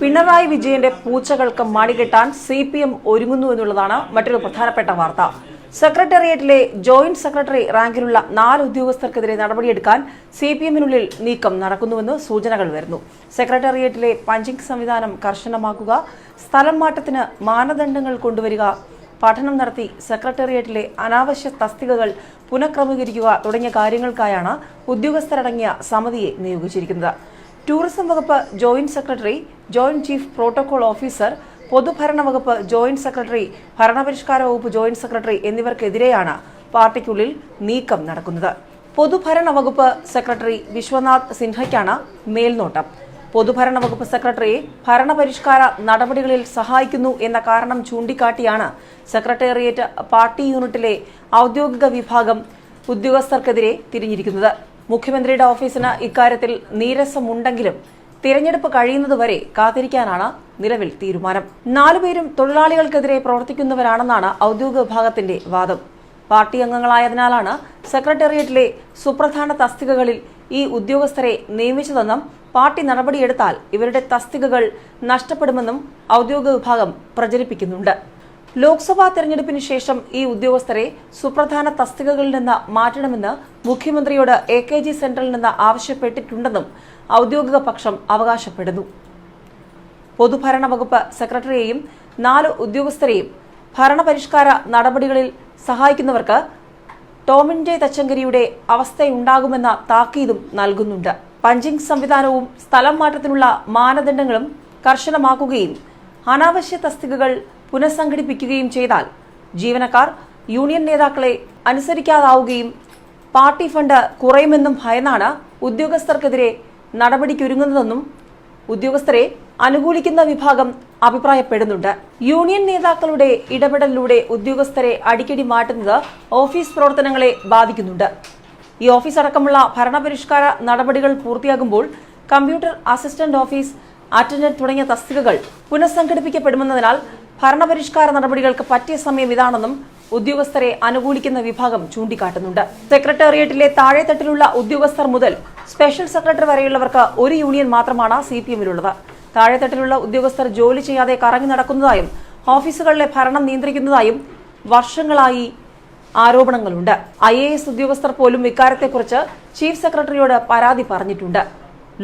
പിണറായി വിജയന്റെ പൂച്ചകൾക്ക് മണികെട്ടാൻ സി പി എം ഒരുങ്ങുന്നു എന്നുള്ളതാണ് മറ്റൊരു പ്രധാനപ്പെട്ട വാർത്ത. സെക്രട്ടേറിയറ്റിലെ ജോയിന്റ് സെക്രട്ടറി റാങ്കിലുള്ള നാല് ഉദ്യോഗസ്ഥർക്കെതിരെ നടപടിയെടുക്കാൻ സി പി എമ്മിനുള്ളിൽ നീക്കം നടക്കുന്നുവെന്ന് സൂചനകൾ വരുന്നു. സെക്രട്ടേറിയറ്റിലെ പഞ്ചിങ് സംവിധാനം കർശനമാക്കുക സ്ഥലം മാറ്റത്തിന് മാനദണ്ഡങ്ങൾ കൊണ്ടുവരിക പഠനം നടത്തി സെക്രട്ടേറിയറ്റിലെ അനാവശ്യ തസ്തികകൾ പുനഃക്രമീകരിക്കുക തുടങ്ങിയ കാര്യങ്ങൾക്കായാണ് ഉദ്യോഗസ്ഥരടങ്ങിയ സമിതിയെ നിയോഗിച്ചിരിക്കുന്നത്. ടൂറിസം വകുപ്പ് joint secretary joint chief protocol officer പൊതുഭരണ വകുപ്പ് ജോയിന്റ് സെക്രട്ടറി ഭരണപരിഷ്കാര വകുപ്പ് ജോയിന്റ് സെക്രട്ടറി എന്നിവർക്കെതിരെയാണ് പാർട്ടിക്കുള്ളിൽ നീക്കം നടക്കുന്നത്. പൊതുഭരണ വകുപ്പ് സെക്രട്ടറി വിശ്വനാഥ് സിൻഹയ്ക്കാണ് മേൽനോട്ടം. പൊതുഭരണ വകുപ്പ് സെക്രട്ടറിയെ ഭരണപരിഷ്കാര നടപടികളിൽ സഹായിക്കുന്നു എന്ന കാരണം ചൂണ്ടിക്കാട്ടിയാണ് സെക്രട്ടേറിയറ്റ് പാർട്ടി യൂണിറ്റിലെ ഔദ്യോഗിക വിഭാഗം ഉദ്യോഗസ്ഥർക്കെതിരെ തിരിഞ്ഞിരിക്കുന്നത്. മുഖ്യമന്ത്രിയുടെ ഓഫീസിന് ഇക്കാര്യത്തിൽ നീരസമുണ്ടെങ്കിലും തിരഞ്ഞെടുപ്പ് കഴിയുന്നതുവരെ കാത്തിരിക്കാനാണ് നിലവിൽ തീരുമാനം. നാലുപേരും തൊഴിലാളികൾക്കെതിരെ പ്രവർത്തിക്കുന്നവരാണെന്നാണ് ഔദ്യോഗിക വിഭാഗത്തിന്റെ വാദം. പാർട്ടി അംഗങ്ങളായതിനാലാണ് സെക്രട്ടേറിയറ്റിലെ സുപ്രധാന തസ്തികകളിൽ ഈ ഉദ്യോഗസ്ഥരെ നിയമിച്ചതെന്നും പാർട്ടി നടപടിയെടുത്താൽ ഇവരുടെ തസ്തികകൾ നഷ്ടപ്പെടുമെന്നും ഔദ്യോഗിക വിഭാഗം പ്രചരിപ്പിക്കുന്നുണ്ട്. ലോക്സഭാ തെരഞ്ഞെടുപ്പിന് ശേഷം ഈ ഉദ്യോഗസ്ഥരെ സുപ്രധാന തസ്തികകളിൽ നിന്ന് മാറ്റണമെന്ന് മുഖ്യമന്ത്രിയോട് എ കെ ജി സെന്ററിൽ നിന്ന് ആവശ്യപ്പെട്ടിട്ടുണ്ടെന്നും ഔദ്യോഗിക പക്ഷം അവകാശപ്പെടുന്നു. പൊതുഭരണ വകുപ്പ് സെക്രട്ടറിയെയും നാല് ഉദ്യോഗസ്ഥരെയും ഭരണപരിഷ്കാര നടപടികളിൽ സഹായിക്കുന്നവർക്ക് ടോമിൻഡെ തച്ചങ്കരിയുടെ അവസ്ഥയുണ്ടാകുമെന്ന താക്കീതും നൽകുന്നുണ്ട്. പഞ്ചിംഗ് സംവിധാനവും സ്ഥലം മാറ്റത്തിനുള്ള മാനദണ്ഡങ്ങളും കർശനമാക്കുകയും അനാവശ്യ തസ്തികകൾ പുനഃസംഘടിപ്പിക്കുകയും ചെയ്താൽ ജീവനക്കാർ യൂണിയൻ നേതാക്കളെ അനുസരിക്കാതാവുകയും പാർട്ടി ഫണ്ട് കുറയുമെന്നും ഭയന്നാണ് ഉദ്യോഗസ്ഥർക്കെതിരെ നടപടിക്കൊരുങ്ങുന്നതെന്നും ഉദ്യോഗസ്ഥരെ അനുകൂലിക്കുന്ന വിഭാഗം അഭിപ്രായപ്പെടുന്നുണ്ട്. യൂണിയൻ നേതാക്കളുടെ ഇടപെടലിലൂടെ ഉദ്യോഗസ്ഥരെ അടിക്കടി മാറ്റുന്നത് ഓഫീസ് പ്രവർത്തനങ്ങളെ ബാധിക്കുന്നുണ്ട്. ഈ ഓഫീസ് അടക്കമുള്ള ഭരണപരിഷ്കാര നടപടികൾ പൂർത്തിയാകുമ്പോൾ കമ്പ്യൂട്ടർ അസിസ്റ്റന്റ് ഓഫീസ് അറ്റൻഡന്റ് തുടങ്ങിയ തസ്തികകൾ പുനഃസംഘടിപ്പിക്കപ്പെടുമെന്നതിനാൽ ഭരണപരിഷ്കാര നടപടികൾക്ക് പറ്റിയ സമയം ഇതാണെന്നും ഉദ്യോഗസ്ഥരെ അനുകൂലിക്കുന്ന വിഭാഗം ചൂണ്ടിക്കാട്ടുന്നുണ്ട്. സെക്രട്ടേറിയറ്റിലെ താഴെത്തട്ടിലുള്ള ഉദ്യോഗസ്ഥർ മുതൽ സ്പെഷ്യൽ സെക്രട്ടറി വരെയുള്ളവർക്ക് ഒരു യൂണിയൻ മാത്രമാണ് സി പി എമ്മിലുള്ളത്. താഴെത്തട്ടിലുള്ള ഉദ്യോഗസ്ഥർ ജോലി ചെയ്യാതെ കറങ്ങി നടക്കുന്നതായും ഓഫീസുകളിലെ ഭരണം നിയന്ത്രിക്കുന്നതായും വർഷങ്ങളായി ആരോപണങ്ങളുണ്ട്. ഐ എ എസ് ഉദ്യോഗസ്ഥർ പോലും ഇക്കാര്യത്തെക്കുറിച്ച് ചീഫ് സെക്രട്ടറിയോട് പരാതി പറഞ്ഞിട്ടുണ്ട്.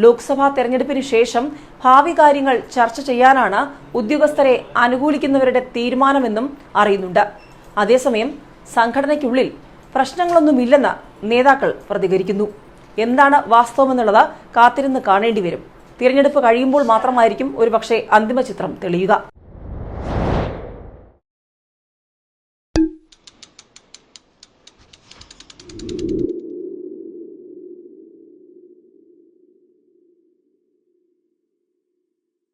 ലോക്സഭാ തെരഞ്ഞെടുപ്പിന് ശേഷം ഭാവി കാര്യങ്ങൾ ചർച്ച ചെയ്യാനാണ് ഉദ്യോഗസ്ഥരെ അനുകൂലിക്കുന്നവരുടെ തീരുമാനമെന്നും അറിയുന്നുണ്ട്. അതേസമയം സംഘടനയ്ക്കുള്ളിൽ പ്രശ്നങ്ങളൊന്നുമില്ലെന്ന് നേതാക്കൾ പ്രതികരിക്കുന്നു. എന്താണ് വാസ്തവമെന്നുള്ളത് കാത്തിരുന്ന് കാണേണ്ടി വരും തിരഞ്ഞെടുപ്പ് കഴിയുമ്പോൾ മാത്രമായിരിക്കും ഒരുപക്ഷെ അന്തിമ ചിത്രം തെളിയുക.